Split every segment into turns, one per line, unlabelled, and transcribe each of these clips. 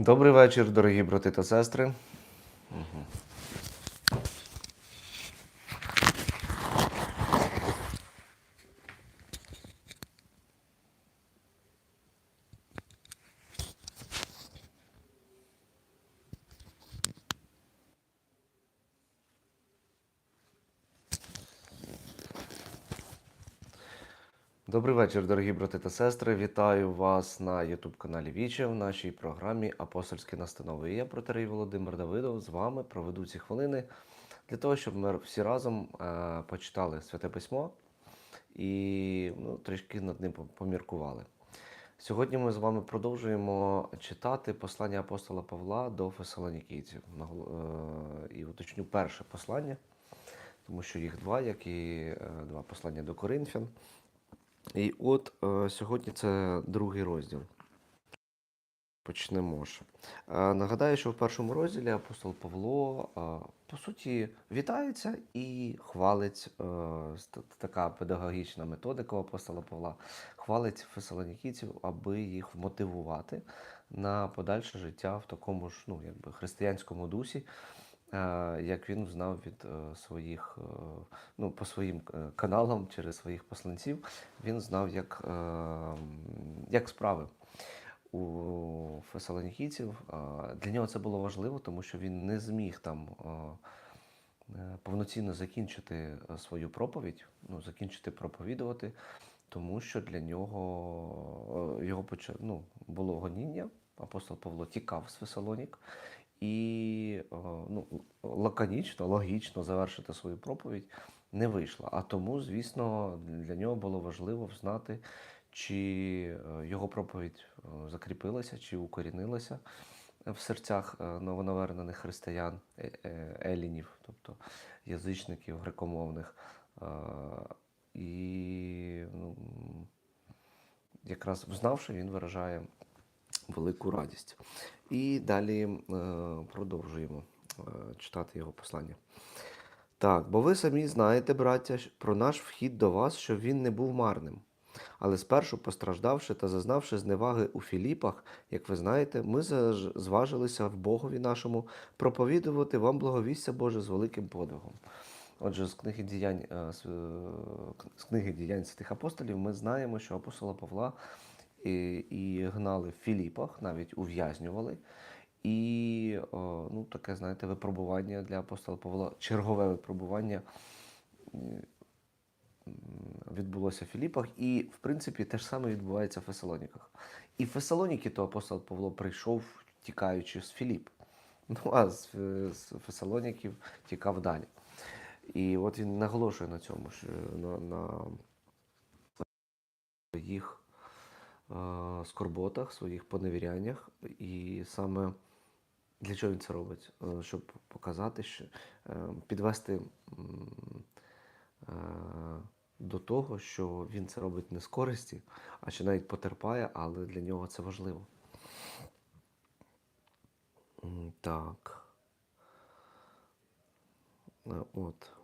Добрий вечір, дорогі брати та сестри. Добрий вечір, дорогі брати та сестри. Вітаю вас на youtube каналі Віче в нашій програмі Апостольські настанови. І я протерей Володимир Давидов з вами проведу ці хвилини для того, щоб ми всі разом е, почитали Святе Письмо і ну, трішки над ним поміркували. Сьогодні ми з вами продовжуємо читати послання апостола Павла до Фесалонікійців. Е, І уточню перше послання, тому що їх два, як і е, два послання до Коринфян. І от е, сьогодні це другий розділ. Почнемо. Е, нагадаю, що в першому розділі апостол Павло е, по суті вітається і хвалить е, така педагогічна методика апостола Павла, хвалить фесалонікійців, аби їх вмотивувати на подальше життя в такому ж ну, якби, християнському дусі, як він знав від е, своїх, е, ну, по своїм е, каналам через своїх посланців, він знав, як, як справи у фесалонікійців. Для нього це було важливо, тому що він не зміг там повноцінно закінчити свою проповідь, ну, закінчити проповідувати, тому що для нього його ну, було гоніння. Апостол Павло тікав з Фесалонік і е, ну, лаконічно, логічно завершити свою проповідь не вийшло. А тому, звісно, для нього було важливо знати, чи е, його проповідь е, закріпилася, чи укорінилася в серцях новонавернених християн, елінів, тобто язичників грекомовних. І ну, якраз взнавши, він виражає велику радість. І далі е, продовжуємо е, читати його послання. Так, бо ви самі знаєте, браття, про наш вхід до вас, щоб він не був марним. Але спершу, постраждавши та зазнавши зневаги у Філіпах, як ви знаєте, ми зважилися в Богові нашому проповідувати вам благовістя Боже з великим подвигом. Отже, з книги діянь, е, з книги діянь святих апостолів ми знаємо, що апостола Павла і, і гнали в Філіпах, навіть ув'язнювали. І ну, таке, знаєте, випробування для апостола Павла, чергове випробування відбулося в Філіпах, і, в принципі, те ж саме відбувається в Фесалоніках. І в Фесалоніки то апостол Павло прийшов, тікаючи з Філіп. Ну, а з, з Фесалоніків тікав далі. І от він наголошує на цьому, що на, на їх е, скорботах, своїх поневіряннях. І саме для чого він це робить? Е, Щоб показати, що е, підвести е, до того, що він це робить не з користі, а що навіть потерпає, але для нього це важливо. Так. От.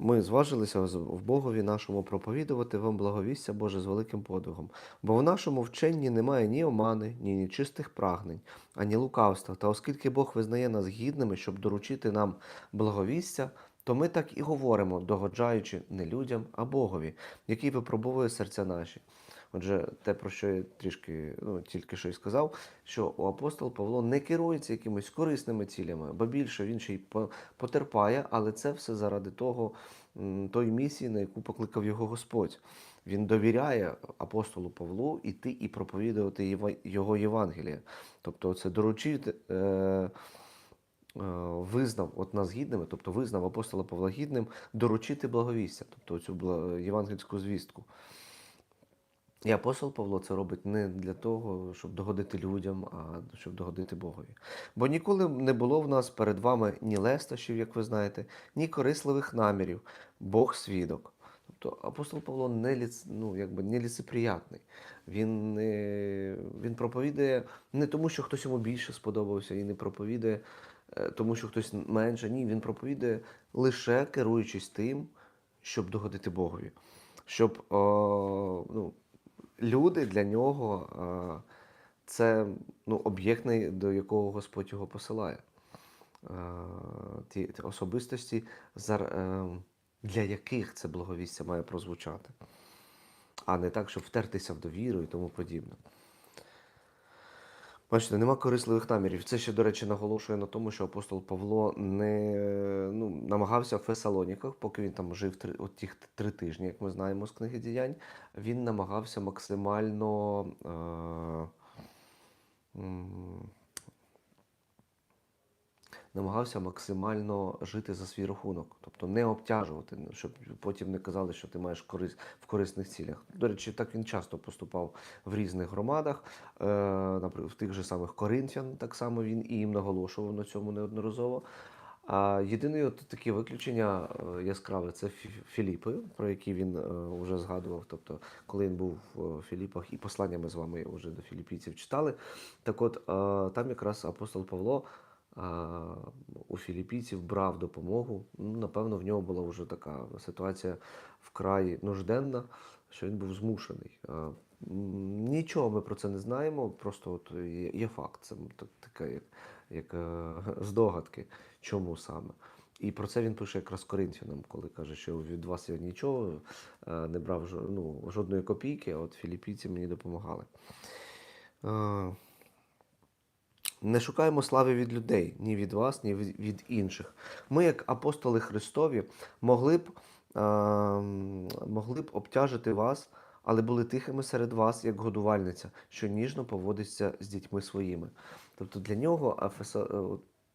Ми зважилися в Богові нашому проповідувати вам благовістя Боже з великим подвигом, бо в нашому вченні немає ні омани, ні нечистих прагнень, ані лукавства. Та оскільки Бог визнає нас гідними, щоб доручити нам благовістя, то ми так і говоримо, догоджаючи не людям, а Богові, який випробовує серця наші. Отже, те, про що я трішки ну, тільки що й сказав, що у апостол Павло не керується якимись корисними цілями, бо більше він ще й потерпає, але це все заради того, тої місії, на яку покликав його Господь. Він довіряє апостолу Павлу іти і проповідувати його Євангеліє. Тобто, це доручити. Е, е, Визнав от нас гідними, тобто визнав апостола Павла гідним доручити благовістя, тобто цю євангельську звістку. І апостол Павло це робить не для того, щоб догодити людям, а щоб догодити Богові. Бо ніколи не було в нас перед вами ні лестощів, як ви знаєте, ні корисливих намірів, Бог свідок. Тобто апостол Павло не, ліц, ну, якби не ліцеприятний. Він, не, він проповідує не тому, що хтось йому більше сподобався, і не проповідує е, тому, що хтось менше. Ні, він проповідує лише керуючись тим, щоб догодити Богові. Щоб о, ну, люди для нього е, це ну, об'єкт, до якого Господь його посилає. Е, Ті ті особистості, е, для яких це благовістя має прозвучати, а не так, щоб втертися в довіру і тому подібне. Бачите, нема корисливих намірів. Це ще, до речі, наголошує на тому, що апостол Павло не ну, намагався в Фесалоніках, поки він там жив три, от ті три тижні, як ми знаємо з книги діянь, він намагався максимально. Е, намагався максимально жити за свій рахунок, тобто не обтяжувати, щоб потім не казали, що ти маєш корис в корисних цілях. До речі, так він часто поступав в різних громадах, е, наприклад, в тих же самих Коринфян, так само він і їм наголошував на цьому неодноразово. А єдине от таке виключення е, яскраве це Фі- Філіпи, про які він е, вже згадував. Тобто, коли він був в Філіпах, і послання ми з вами вже до філіппійців читали. Так от, е, там якраз апостол Павло у філіппійців брав допомогу. Ну, напевно, в нього була вже така ситуація вкрай нужденна, що він був змушений. Нічого ми про це не знаємо, просто от є, факт. Це так- така як, як е, здогадки, чому саме. І про це він пише якраз Коринфянам, коли каже, що від вас я нічого е, не брав ну, жодної копійки, а от філіппійці мені допомагали. Не шукаємо слави від людей, ні від вас, ні від, інших. Ми, як апостоли Христові, могли б, е, могли б обтяжити вас, але були тихими серед вас, як годувальниця, що ніжно поводиться з дітьми своїми. Тобто для нього е,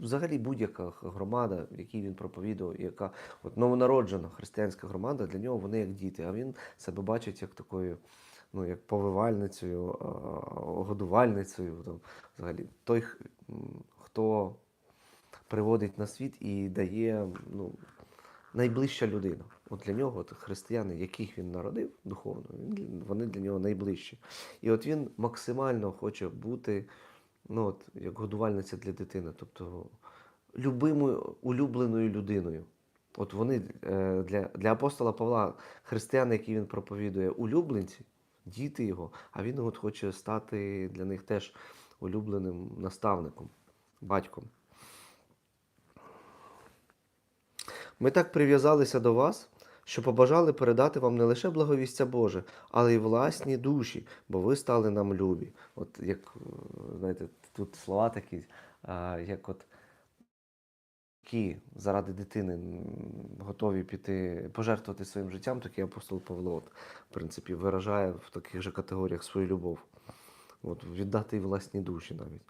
взагалі будь-яка громада, в якій він проповідував, яка от новонароджена християнська громада, для нього вони як діти, а він себе бачить як такою ну, як повивальницею, годувальницею. Там, взагалі, той, хто приводить на світ і дає ну, найближча людина. От для нього от християни, яких він народив духовно, вони для нього найближчі. І от він максимально хоче бути ну, от, як годувальниця для дитини, тобто любимою, улюбленою людиною. От вони е, для, для апостола Павла, християни, які він проповідує, улюбленці, діти його, а він от хоче стати для них теж улюбленим наставником, батьком. Ми так прив'язалися до вас, що побажали передати вам не лише благовістя Боже, але й власні душі, бо ви стали нам любі. От як е, знаєте, тут слова такі, як от які заради дитини готові піти пожертвувати своїм життям, такий апостол Павло, от, в принципі, виражає в таких же категоріях свою любов. От, віддати й власні душі навіть.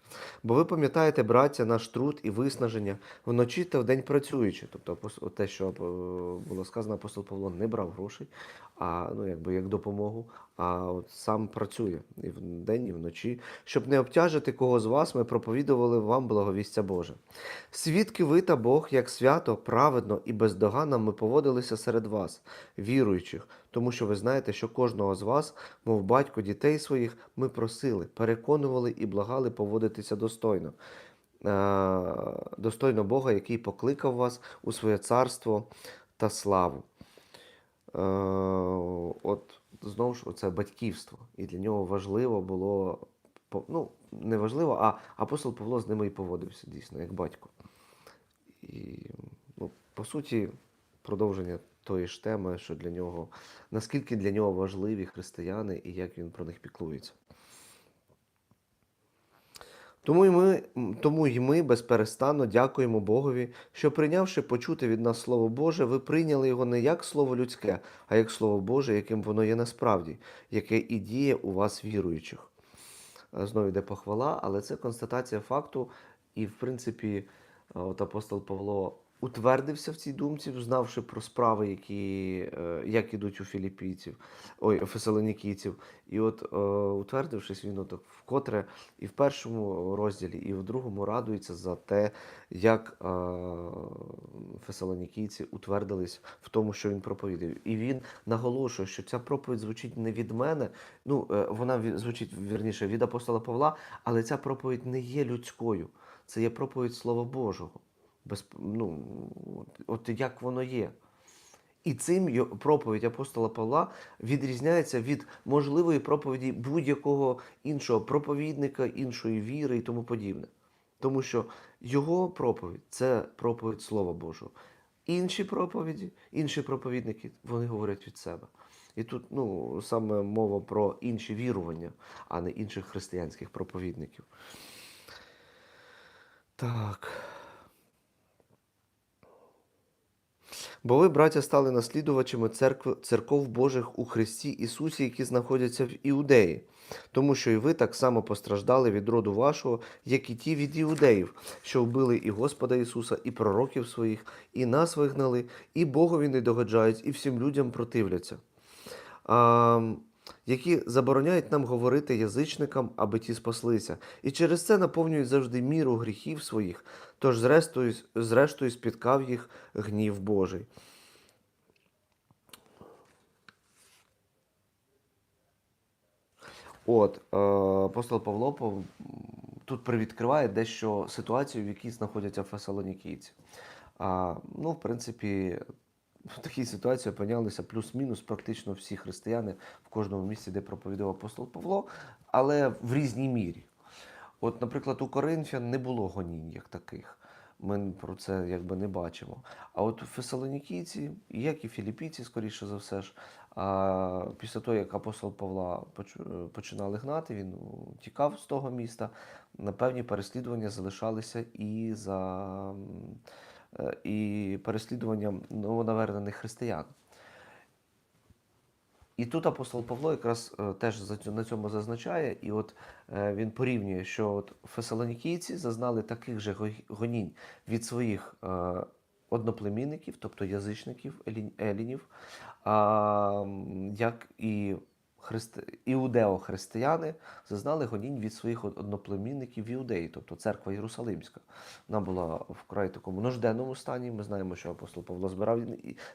Бо ви пам'ятаєте, браття, наш труд і виснаження вночі та вдень працюючи. Тобто те, що е, було сказано, апостол Павло не брав грошей, а ну, якби як допомогу, а от сам працює і вдень, і вночі. Щоб не обтяжити кого з вас, ми проповідували вам благовістя Боже. Свідки ви та Бог, як свято, праведно і бездоганно ми поводилися серед вас, віруючих, тому що ви знаєте, що кожного з вас, мов батько дітей своїх, ми просили, переконували і благали поводитися достойно. Е, Достойно Бога, який покликав вас у своє царство та славу. Е, От знову ж оце батьківство. І для нього важливо було, ну, не важливо, а апостол Павло з ними і поводився дійсно, як батько. І, ну, по суті, продовження тої ж теми, що для нього, наскільки для нього важливі християни і як він про них піклується. Тому й ми, тому й ми безперестанно дякуємо Богові, що прийнявши почути від нас Слово Боже, ви прийняли його не як Слово людське, а як Слово Боже, яким воно є насправді, яке і діє у вас віруючих. Е, Знову йде похвала, але це констатація факту, і, в принципі, е, от апостол Павло утвердився в цій думці, знавши про справи, які, е, як ідуть у філіппійців, ой, у фесалонікійців. І от, е, утвердившись, він от вкотре і в першому розділі, і в другому радується за те, як е, фесалонікійці утвердились в тому, що він проповідує. І він наголошує, що ця проповідь звучить не від мене, ну, вона звучить вірніше від апостола Павла, але ця проповідь не є людською. Це є проповідь Слова Божого. Без, ну, от, як воно є. І цим проповідь апостола Павла відрізняється від можливої проповіді будь-якого іншого проповідника, іншої віри і тому подібне. Тому що його проповідь це проповідь Слова Божого. Інші проповіді, інші проповідники, вони говорять від себе. І тут ну, саме мова про інші вірування, а не інших християнських проповідників. Так. Бо ви, браття, стали наслідувачами церкви, церков Божих у Христі Ісусі, які знаходяться в Іудеї, тому що і ви так само постраждали від роду вашого, як і ті від іудеїв, що вбили і Господа Ісуса, і пророків своїх, і нас вигнали, і Богові не догоджають, і всім людям противляться. А, які забороняють нам говорити язичникам, аби ті спаслися, і через це наповнюють завжди міру гріхів своїх, тож зрештою, зрештою спіткав їх гнів Божий. От, е, апостол Павло тут привідкриває дещо ситуацію, в якій знаходяться фесалонікійці. Ну, в принципі, в такій ситуації опинялися плюс-мінус практично всі християни в кожному місці, де проповідував апостол Павло, але в різній мірі. От, наприклад, у Коринфян не було гонінь як таких. Ми про це якби не бачимо. А от Фесалонікійці, як і філіппійці, скоріше за все ж, а, після того, як апостол Павла починали гнати, він тікав з того міста, на певні переслідування залишалися і за і переслідуванням новонавернених християн. І тут апостол Павло якраз е, теж на цьому зазначає, і от е, він порівнює, що от фесалонікійці зазнали таких же гонінь від своїх е, одноплемінників, тобто язичників, елінів, як і христи... іудео-християни зазнали гонінь від своїх одноплемінників в Іудеї, тобто церква Єрусалимська. Вона була в вкрай такому нужденному стані. Ми знаємо, що апостол Павло збирав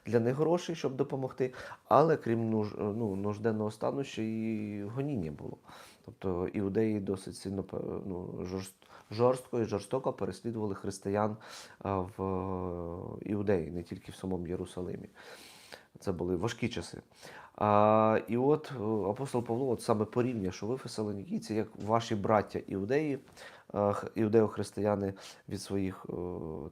для них гроші, щоб допомогти, але крім нуж... ну, нужденного стану, ще і гоніння було. Тобто іудеї досить сильно ну, жорст... жорстко і жорстоко переслідували християн в е, Іудеї, не тільки в самому Єрусалимі. Це були важкі часи. А, і от е, апостол Павло от саме порівнює, що ви, фесалонікійці, як ваші браття іудеї, е, іудео-християни від своїх е,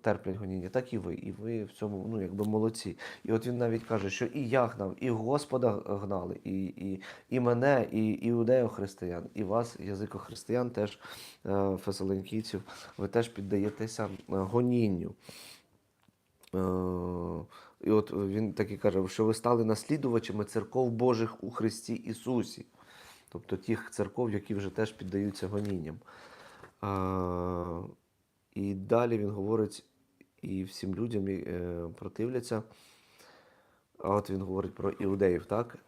терплять гоніння, так і ви. І ви в цьому ну, якби молодці. І от він навіть каже, що і я гнав, і Господа гнали, і, і, і мене, і іудео-християн, і вас, язико-християн, теж фесалонікійців, ви теж піддаєтеся гонінню. Е, І от він так і каже, що ви стали наслідувачами церков Божих у Христі Ісусі, тобто тих церков, які вже теж піддаються гонінням. А, І далі він говорить і всім людям і, е, противляться. А от він говорить про іудеїв, так?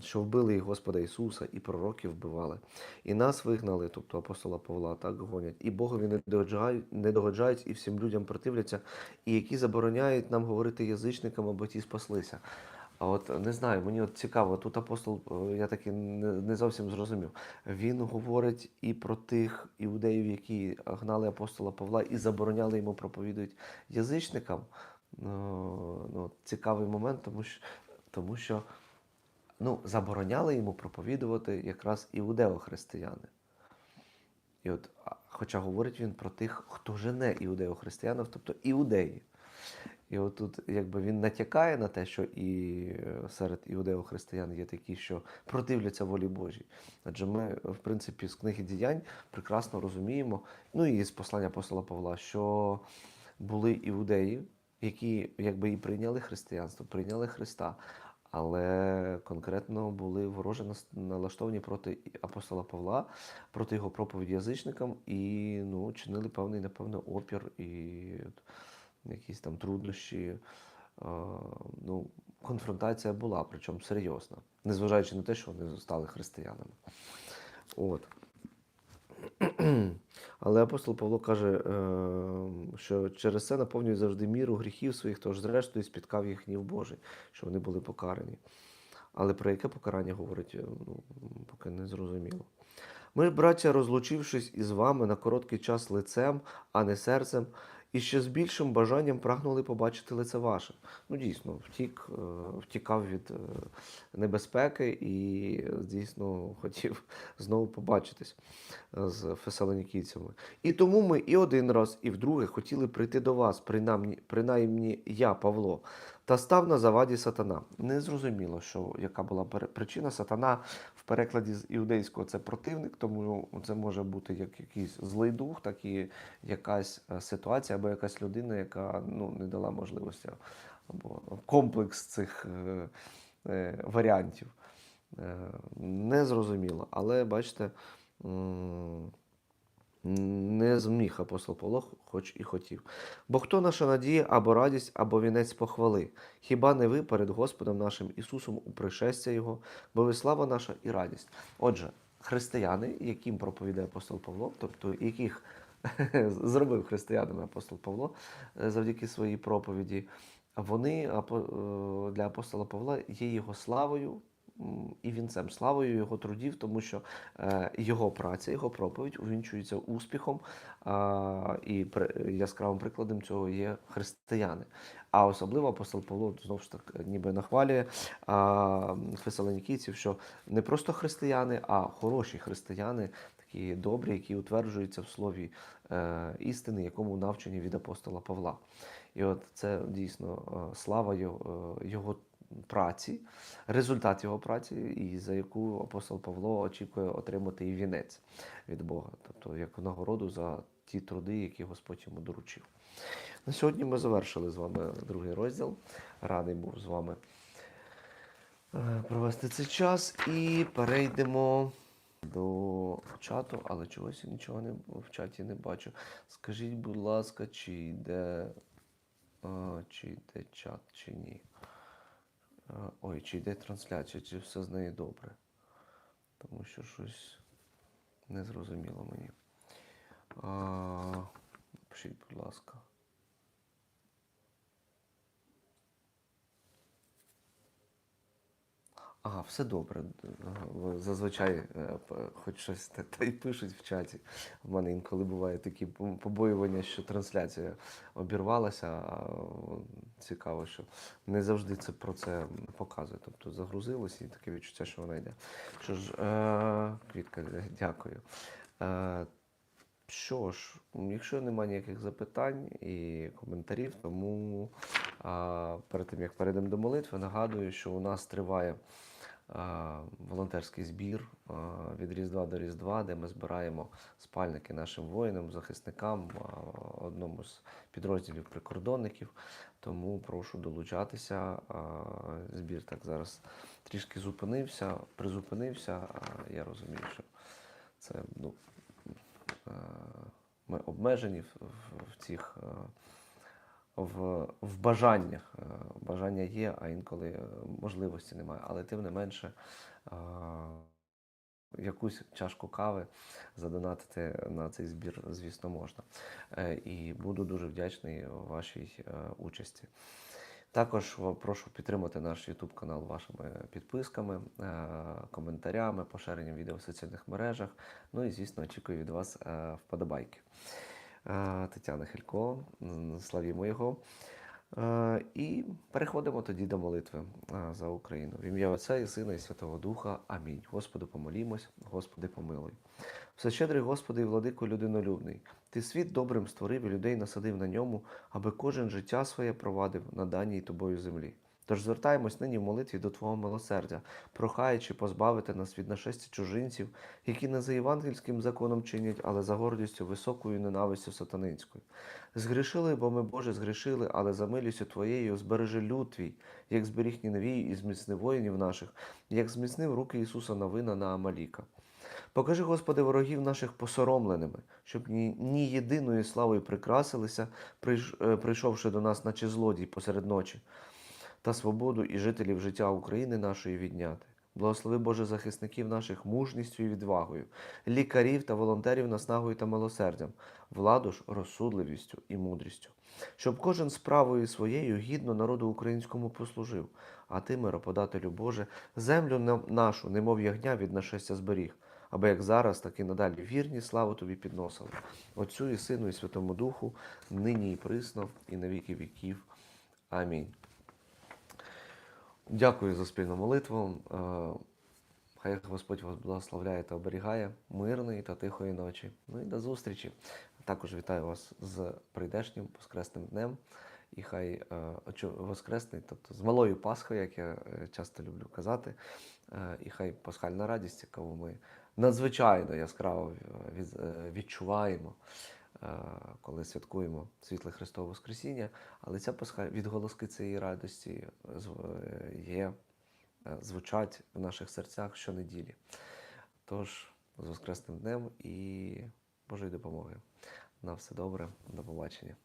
Що вбили і Господа Ісуса, і пророків вбивали. І нас вигнали, тобто апостола Павла, так гонять. І Богові не догоджають, не догоджають і всім людям противляться, і які забороняють нам говорити язичникам, аби ті спаслися. А от не знаю, мені от цікаво, тут апостол, е, я таки не, зовсім зрозумів. Він говорить і про тих іудеїв, які гнали апостола Павла і забороняли йому проповідувати язичникам. Ну, ну, цікавий момент, тому що, тому що ну, забороняли йому проповідувати якраз іудео-християни. І от, хоча говорить він про тих, хто жене іудео-християнів, тобто іудеї. І от тут якби він натякає на те, що і е, серед іудео-християн є такі, що противляться волі Божій. Адже ми, в принципі, з книги діянь прекрасно розуміємо, ну і з послання апостола Павла, що були іудеї, які якби і прийняли християнство, прийняли Христа, але конкретно були вороже налаштовані проти апостола Павла, проти його проповіді язичникам і ну, чинили певний, напевно, опір і якісь там труднощі. Ну, конфронтація була, причому серйозна, незважаючи на те, що вони стали християнами. От. Але апостол Павло каже, е, що через це наповнюють завжди міру гріхів своїх, тож зрештою спіткав їх гнів Божий, що вони були покарані. Але про яке покарання говорить, е, ну, поки не зрозуміло. Ми, браття, розлучившись із вами на короткий час лицем, а не серцем, і ще з більшим бажанням прагнули побачити лице ваше. Ну, дійсно, втік, е, втікав від е, небезпеки і дійсно хотів знову побачитись е, з фесалонікійцями. І тому ми і один раз, і вдруге хотіли прийти до вас, принаймні, принаймні я, Павло, та став на заваді сатана. Не зрозуміло, що яка була причина. Сатана перекладі з іудейського це противник, тому це може бути як якийсь злий дух, так і якась е, ситуація або якась людина, яка ну, не дала можливості, або комплекс цих е, е, варіантів. Е, не зрозуміло. Але бачите, м, не зміг апостол Павло, хоч і хотів. Бо хто наша надія або радість, або вінець похвали? Хіба не ви перед Господом нашим Ісусом у пришестя Його, бо ви слава наша і радість? Отже, християни, яким проповідає апостол Павло, тобто яких зробив християнами апостол Павло е, завдяки своїй проповіді, вони е, для апостола Павла є його славою і вінцем, славою його трудів, тому що е, його праця, його проповідь увінчується успіхом, і при- яскравим прикладом цього є християни. А особливо апостол Павло знову ж таки ніби нахвалює фесалонікійців, що не просто християни, а хороші християни, такі добрі, які утверджуються в слові е, істини, якому навчені від апостола Павла. І от це дійсно е, слава його праці, результат його праці, і за яку апостол Павло очікує отримати і вінець від Бога, тобто як нагороду за ті труди, які Господь йому доручив. На сьогодні ми завершили з вами другий розділ. Радий був з вами е, провести цей час і перейдемо до чату, але чогось я нічого не, в чаті не бачу. Скажіть, будь ласка, чи йде, а, чи йде чат, чи ні. Ой, чи йде трансляція, чи все з нею добре. Тому що щось незрозуміло мені. А, Пишіть, будь ласка. Ага, все добре. Зазвичай е, хоч щось та, й пишуть в чаті. У мене інколи бувають такі побоювання, що трансляція обірвалася. А цікаво, що не завжди це про це показує. Тобто загрузилось і таке відчуття, що вона йде. Що ж, е, Квітка, дякую. Е, що ж, якщо немає ніяких запитань і коментарів, тому а, перед тим як перейдемо до молитви, нагадую, що у нас триває волонтерський збір від Різдва до Різдва, де ми збираємо спальники нашим воїнам, захисникам, одному з підрозділів прикордонників. Тому прошу долучатися. Збір так зараз трішки зупинився, призупинився. Я розумію, що це ну, е, ми обмежені в, в, в цих е, в, в бажаннях. Е, Бажання є, а інколи е, можливості немає. Але тим не менше, е, якусь чашку кави задонатити на цей збір, звісно, можна. І буду дуже вдячний вашій участі. Також прошу підтримати наш YouTube канал вашими підписками, коментарями, поширенням відео в соціальних мережах. Ну і, звісно, очікую від вас вподобайки. Е, Тетяна Хилько, славімо його. Е, І переходимо тоді до молитви е, за Україну. В ім'я Отця і Сина і Святого Духа. Амінь. Господи, помолімось, Господи, помилуй. Всещедрий Господи і владико людинолюбний, Ти світ добрим створив і людей насадив на ньому, аби кожен життя своє провадив на даній тобою землі. Тож звертаємось нині в молитві до Твого милосердя, прохаючи позбавити нас від нашестя чужинців, які не за євангельським законом чинять, але за гордістю високою ненавистю сатанинською. Згрішили, бо ми, Боже, згрішили, але за милістю Твоєю збережи люд Твій, як зберіг Ніневію і зміцнив воїнів наших, як зміцнив руки Ісуса Новина на Амаліка. Покажи, Господи, ворогів наших посоромленими, щоб ні, ні єдиною славою прикрасилися, е, прийшовши до нас, наче злодій посеред ночі, та свободу і жителів життя України нашої відняти. Благослови Боже захисників наших мужністю і відвагою, лікарів та волонтерів наснагою та милосердям, владу ж розсудливістю і мудрістю, щоб кожен справою своєю гідно народу українському послужив, а ти, мироподателю Боже, землю нашу, немов ягня від нашестя зберіг, аби як зараз, так і надалі вірні славу тобі підносили. Отцю і Сину, і Святому Духу, нині і присно, і на віки віків. Амінь. Дякую за спільну молитву. Е, Хай Господь вас благословляє та оберігає мирної та тихої ночі. Ну і до зустрічі. Також вітаю вас з прийдешнім Воскресним днем. І хай е, Воскресний, тобто з малою Пасхою, як я е, часто люблю казати, і хай пасхальна радість, яку ми надзвичайно яскраво від- відчуваємо, коли святкуємо світле Христове Воскресіння. Але ця пасха відголоски цієї радості е, е, є, е, звучать в наших серцях щонеділі. Тож, з Воскресним днем і Божої допомоги. На все добре, до побачення.